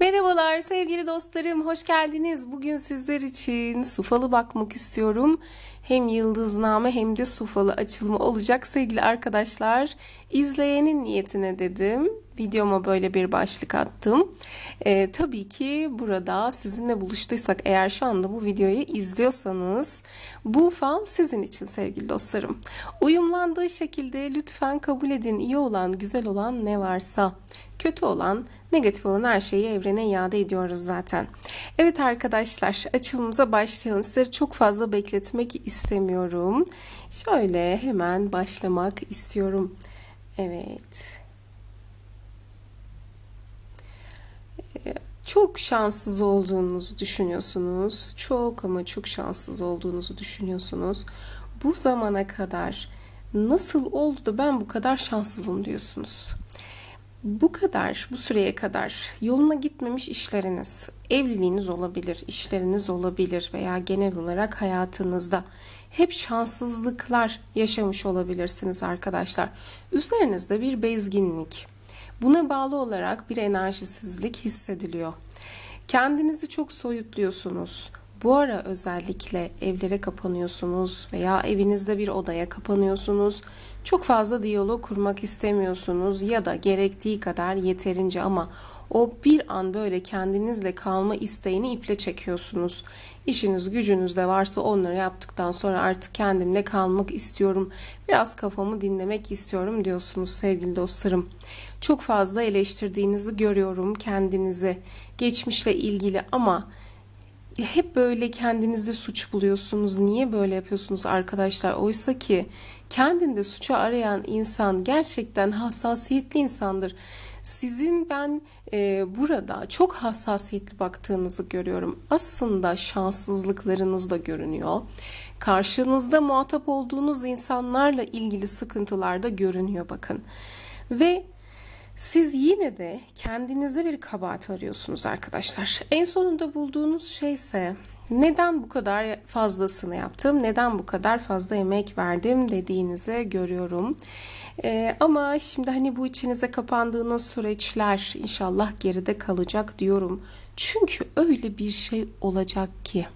Merhabalar sevgili dostlarım, hoş geldiniz. Bugün sizler için Sufalı bakmak istiyorum. Hem yıldızname hem de Sufalı açılımı olacak sevgili arkadaşlar. İzleyenin niyetine dedim. Videoma böyle bir başlık attım. Ee, tabii ki burada sizinle buluştuysak eğer şu anda bu videoyu izliyorsanız bu fal sizin için sevgili dostlarım. Uyumlandığı şekilde lütfen kabul edin iyi olan, güzel olan ne varsa. Kötü olan, negatif olan her şeyi evrene iade ediyoruz zaten. Evet arkadaşlar açılımıza başlayalım. Sizleri çok fazla bekletmek istemiyorum. Şöyle hemen başlamak istiyorum. Evet. Çok şanssız olduğunuzu düşünüyorsunuz. Çok ama çok şanssız olduğunuzu düşünüyorsunuz. Bu zamana kadar nasıl oldu da ben bu kadar şanssızım diyorsunuz. Bu kadar, bu süreye kadar yoluna gitmemiş işleriniz, evliliğiniz olabilir, işleriniz olabilir veya genel olarak hayatınızda hep şanssızlıklar yaşamış olabilirsiniz arkadaşlar. Üzerinizde bir bezginlik, buna bağlı olarak bir enerjisizlik hissediliyor. Kendinizi çok soyutluyorsunuz. Bu ara özellikle evlere kapanıyorsunuz veya evinizde bir odaya kapanıyorsunuz. Çok fazla diyalog kurmak istemiyorsunuz ya da gerektiği kadar yeterince ama o bir an böyle kendinizle kalma isteğini iple çekiyorsunuz. İşiniz gücünüz de varsa onları yaptıktan sonra artık kendimle kalmak istiyorum. Biraz kafamı dinlemek istiyorum diyorsunuz sevgili dostlarım. Çok fazla eleştirdiğinizi görüyorum kendinizi geçmişle ilgili ama hep böyle kendinizde suç buluyorsunuz. Niye böyle yapıyorsunuz arkadaşlar? Oysa ki kendinde suçu arayan insan gerçekten hassasiyetli insandır. Sizin ben e, burada çok hassasiyetli baktığınızı görüyorum. Aslında şanssızlıklarınız da görünüyor. Karşınızda muhatap olduğunuz insanlarla ilgili sıkıntılar da görünüyor bakın. Ve siz yine de kendinizde bir kabahat arıyorsunuz arkadaşlar. En sonunda bulduğunuz şey ise neden bu kadar fazlasını yaptım, neden bu kadar fazla emek verdim dediğinizi görüyorum. Ee, ama şimdi hani bu içinize kapandığınız süreçler inşallah geride kalacak diyorum. Çünkü öyle bir şey olacak ki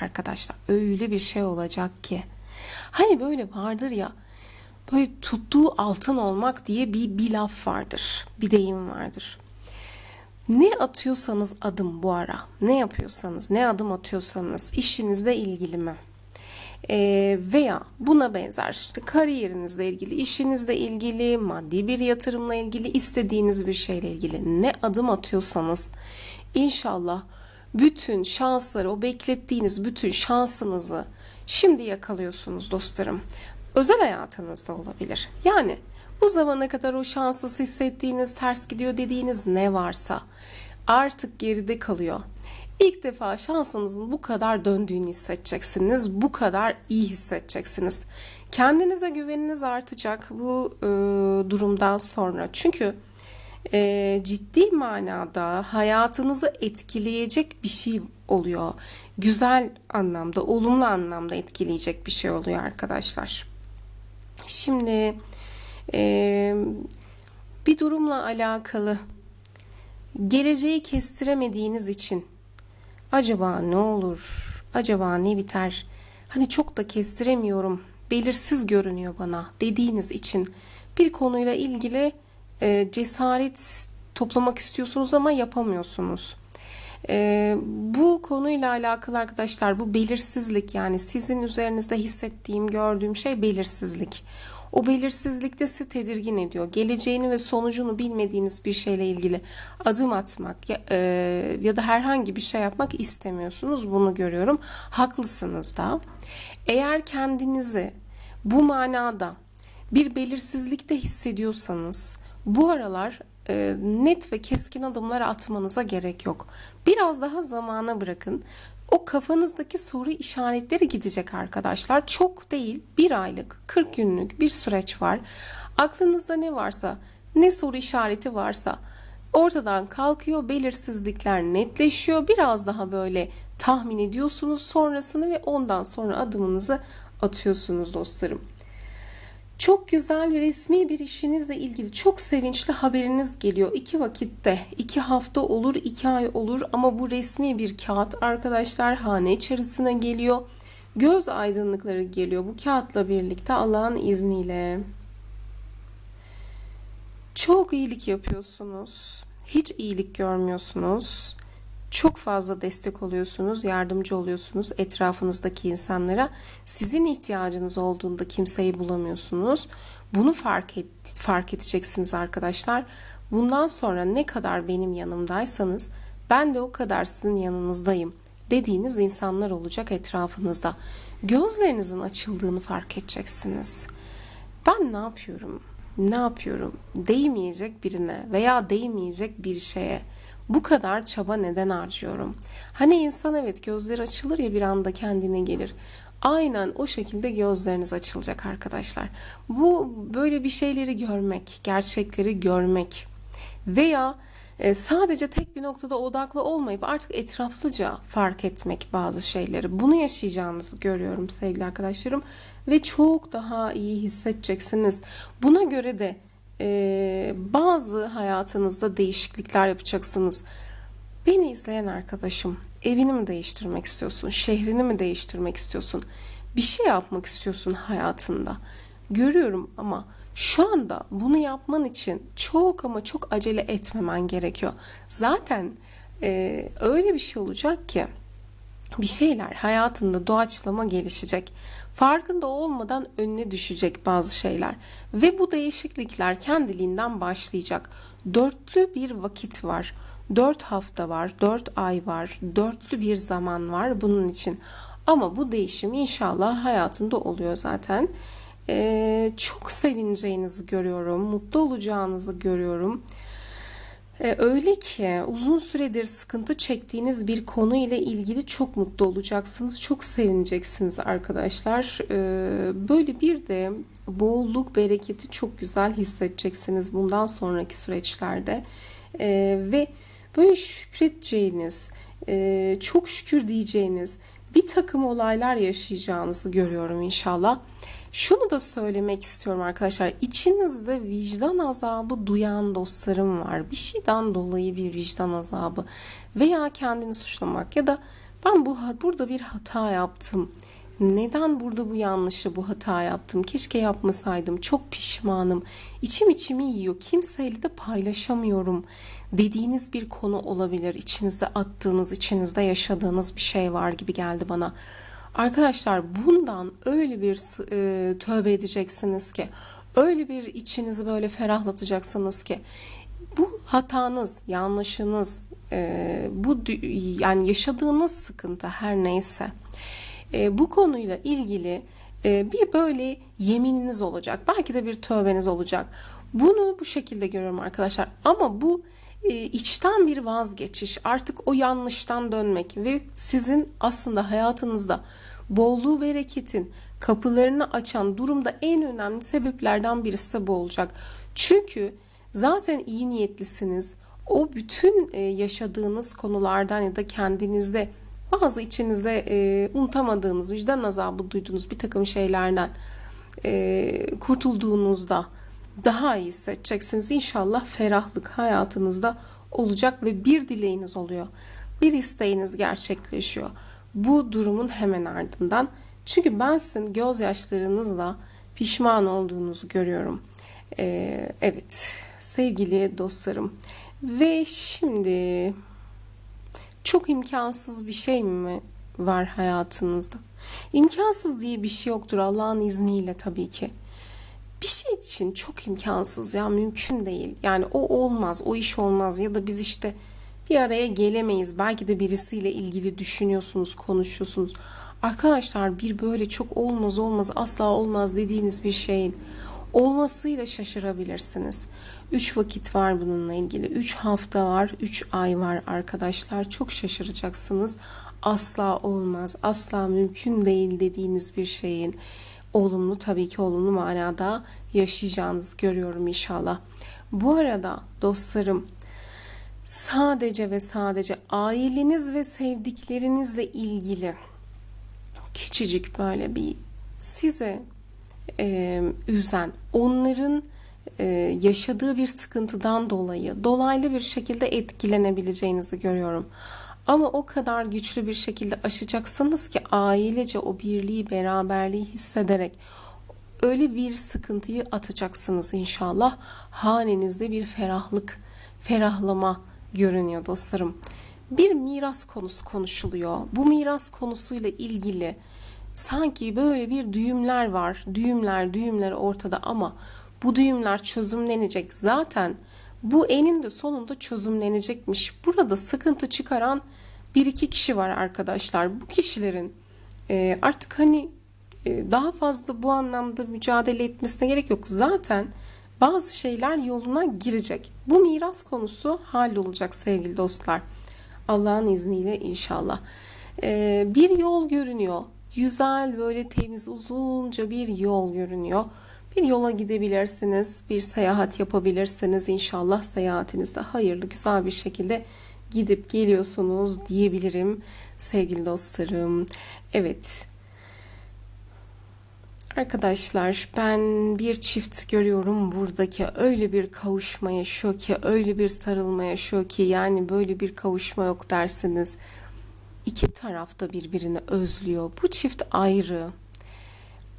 arkadaşlar öyle bir şey olacak ki. Hani böyle vardır ya böyle tuttuğu altın olmak diye bir, bir laf vardır. Bir deyim vardır. Ne atıyorsanız adım bu ara, ne yapıyorsanız, ne adım atıyorsanız işinizle ilgili mi? Ee, veya buna benzer işte kariyerinizle ilgili, işinizle ilgili, maddi bir yatırımla ilgili, istediğiniz bir şeyle ilgili ne adım atıyorsanız inşallah bütün şansları, o beklettiğiniz bütün şansınızı şimdi yakalıyorsunuz dostlarım özel hayatınızda olabilir. Yani bu zamana kadar o şanssız hissettiğiniz, ters gidiyor dediğiniz ne varsa artık geride kalıyor. İlk defa şansınızın bu kadar döndüğünü hissedeceksiniz. Bu kadar iyi hissedeceksiniz. Kendinize güveniniz artacak bu e, durumdan sonra. Çünkü e, ciddi manada hayatınızı etkileyecek bir şey oluyor. Güzel anlamda, olumlu anlamda etkileyecek bir şey oluyor arkadaşlar. Şimdi e, bir durumla alakalı geleceği kestiremediğiniz için acaba ne olur, acaba ne biter, hani çok da kestiremiyorum, belirsiz görünüyor bana dediğiniz için bir konuyla ilgili e, cesaret toplamak istiyorsunuz ama yapamıyorsunuz. Ee, bu konuyla alakalı arkadaşlar bu belirsizlik yani sizin üzerinizde hissettiğim gördüğüm şey belirsizlik. O belirsizlik de sizi tedirgin ediyor. Geleceğini ve sonucunu bilmediğiniz bir şeyle ilgili adım atmak ya, e, ya da herhangi bir şey yapmak istemiyorsunuz. Bunu görüyorum. Haklısınız da. Eğer kendinizi bu manada bir belirsizlikte hissediyorsanız bu aralar e, net ve keskin adımlar atmanıza gerek yok. Biraz daha zamana bırakın. O kafanızdaki soru işaretleri gidecek arkadaşlar. Çok değil, bir aylık, 40 günlük bir süreç var. Aklınızda ne varsa, ne soru işareti varsa ortadan kalkıyor, belirsizlikler netleşiyor. Biraz daha böyle tahmin ediyorsunuz sonrasını ve ondan sonra adımınızı atıyorsunuz dostlarım. Çok güzel ve resmi bir işinizle ilgili çok sevinçli haberiniz geliyor. İki vakitte, iki hafta olur, iki ay olur ama bu resmi bir kağıt arkadaşlar hane içerisine geliyor. Göz aydınlıkları geliyor bu kağıtla birlikte Allah'ın izniyle. Çok iyilik yapıyorsunuz. Hiç iyilik görmüyorsunuz. Çok fazla destek oluyorsunuz, yardımcı oluyorsunuz etrafınızdaki insanlara. Sizin ihtiyacınız olduğunda kimseyi bulamıyorsunuz. Bunu fark et, fark edeceksiniz arkadaşlar. Bundan sonra ne kadar benim yanımdaysanız ben de o kadar sizin yanınızdayım dediğiniz insanlar olacak etrafınızda. Gözlerinizin açıldığını fark edeceksiniz. Ben ne yapıyorum? Ne yapıyorum? Değmeyecek birine veya değmeyecek bir şeye bu kadar çaba neden harcıyorum? Hani insan evet gözleri açılır ya bir anda kendine gelir. Aynen o şekilde gözleriniz açılacak arkadaşlar. Bu böyle bir şeyleri görmek, gerçekleri görmek veya e, sadece tek bir noktada odaklı olmayıp artık etraflıca fark etmek bazı şeyleri. Bunu yaşayacağınızı görüyorum sevgili arkadaşlarım ve çok daha iyi hissedeceksiniz. Buna göre de e, bazı hayatınızda değişiklikler yapacaksınız. Beni izleyen arkadaşım, evini mi değiştirmek istiyorsun, şehrini mi değiştirmek istiyorsun, bir şey yapmak istiyorsun hayatında. Görüyorum ama şu anda bunu yapman için çok ama çok acele etmemen gerekiyor. Zaten e, öyle bir şey olacak ki bir şeyler hayatında doğaçlama gelişecek. Farkında olmadan önüne düşecek bazı şeyler ve bu değişiklikler kendiliğinden başlayacak. Dörtlü bir vakit var. Dört hafta var, dört ay var, dörtlü bir zaman var bunun için. Ama bu değişim inşallah hayatında oluyor zaten. Ee, çok sevineceğinizi görüyorum, mutlu olacağınızı görüyorum. Ee, öyle ki uzun süredir sıkıntı çektiğiniz bir konu ile ilgili çok mutlu olacaksınız, çok sevineceksiniz arkadaşlar. Ee, böyle bir de bolluk, bereketi çok güzel hissedeceksiniz bundan sonraki süreçlerde. Ee, ve böyle şükredeceğiniz, e, çok şükür diyeceğiniz bir takım olaylar yaşayacağınızı görüyorum inşallah. Şunu da söylemek istiyorum arkadaşlar. İçinizde vicdan azabı duyan dostlarım var. Bir şeyden dolayı bir vicdan azabı veya kendini suçlamak ya da ben bu burada bir hata yaptım. Neden burada bu yanlışı, bu hata yaptım? Keşke yapmasaydım. Çok pişmanım. İçim içimi yiyor. Kimseyle de paylaşamıyorum dediğiniz bir konu olabilir. İçinizde attığınız, içinizde yaşadığınız bir şey var gibi geldi bana. Arkadaşlar bundan öyle bir e, tövbe edeceksiniz ki, öyle bir içinizi böyle ferahlatacaksınız ki bu hatanız, yanlışınız, e, bu yani yaşadığınız sıkıntı her neyse e, bu konuyla ilgili e, bir böyle yemininiz olacak. Belki de bir tövbeniz olacak. Bunu bu şekilde görüyorum arkadaşlar. Ama bu içten bir vazgeçiş, artık o yanlıştan dönmek ve sizin aslında hayatınızda bolluğu bereketin kapılarını açan durumda en önemli sebeplerden birisi de bu olacak. Çünkü zaten iyi niyetlisiniz. O bütün e, yaşadığınız konulardan ya da kendinizde bazı içinizde e, unutamadığınız, vicdan azabı duyduğunuz bir takım şeylerden kurtulduğunuzda daha iyi hissedeceksiniz. İnşallah ferahlık hayatınızda olacak ve bir dileğiniz oluyor. Bir isteğiniz gerçekleşiyor. Bu durumun hemen ardından. Çünkü ben sizin gözyaşlarınızla pişman olduğunuzu görüyorum. Ee, evet sevgili dostlarım. Ve şimdi çok imkansız bir şey mi var hayatınızda? İmkansız diye bir şey yoktur Allah'ın izniyle tabii ki bir şey için çok imkansız ya mümkün değil. Yani o olmaz, o iş olmaz ya da biz işte bir araya gelemeyiz. Belki de birisiyle ilgili düşünüyorsunuz, konuşuyorsunuz. Arkadaşlar bir böyle çok olmaz olmaz asla olmaz dediğiniz bir şeyin olmasıyla şaşırabilirsiniz. 3 vakit var bununla ilgili. 3 hafta var, 3 ay var arkadaşlar. Çok şaşıracaksınız. Asla olmaz, asla mümkün değil dediğiniz bir şeyin olumlu tabii ki olumlu manada yaşayacağınızı görüyorum inşallah. Bu arada dostlarım sadece ve sadece aileniz ve sevdiklerinizle ilgili küçücük böyle bir size e, üzen, onların e, yaşadığı bir sıkıntıdan dolayı dolaylı bir şekilde etkilenebileceğinizi görüyorum. Ama o kadar güçlü bir şekilde aşacaksınız ki ailece o birliği, beraberliği hissederek öyle bir sıkıntıyı atacaksınız inşallah. Hanenizde bir ferahlık, ferahlama görünüyor dostlarım. Bir miras konusu konuşuluyor. Bu miras konusuyla ilgili sanki böyle bir düğümler var. Düğümler, düğümler ortada ama bu düğümler çözümlenecek. Zaten bu eninde sonunda çözümlenecekmiş. Burada sıkıntı çıkaran bir iki kişi var arkadaşlar. Bu kişilerin e, artık hani e, daha fazla bu anlamda mücadele etmesine gerek yok. Zaten bazı şeyler yoluna girecek. Bu miras konusu hallolacak sevgili dostlar. Allah'ın izniyle inşallah. E, bir yol görünüyor. Güzel böyle temiz uzunca bir yol görünüyor. Bir yola gidebilirsiniz, bir seyahat yapabilirsiniz. İnşallah seyahatinizde hayırlı, güzel bir şekilde gidip geliyorsunuz diyebilirim sevgili dostlarım. Evet. Arkadaşlar ben bir çift görüyorum buradaki öyle bir kavuşma yaşıyor ki öyle bir sarılma yaşıyor ki yani böyle bir kavuşma yok dersiniz. İki taraf da birbirini özlüyor. Bu çift ayrı.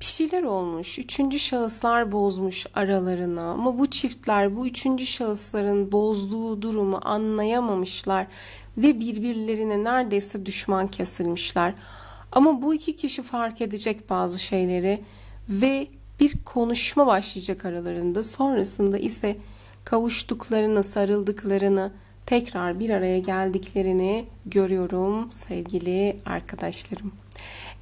Bir şeyler olmuş. Üçüncü şahıslar bozmuş aralarını. Ama bu çiftler bu üçüncü şahısların bozduğu durumu anlayamamışlar. Ve birbirlerine neredeyse düşman kesilmişler. Ama bu iki kişi fark edecek bazı şeyleri ve bir konuşma başlayacak aralarında. Sonrasında ise kavuştuklarını, sarıldıklarını, tekrar bir araya geldiklerini görüyorum sevgili arkadaşlarım.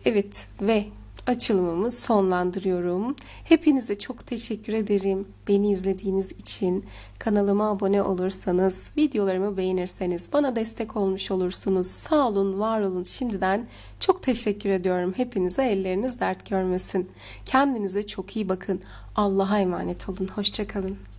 Evet ve açılımımı sonlandırıyorum. Hepinize çok teşekkür ederim. Beni izlediğiniz için kanalıma abone olursanız, videolarımı beğenirseniz bana destek olmuş olursunuz. Sağ olun, var olun. Şimdiden çok teşekkür ediyorum. Hepinize elleriniz dert görmesin. Kendinize çok iyi bakın. Allah'a emanet olun. Hoşçakalın.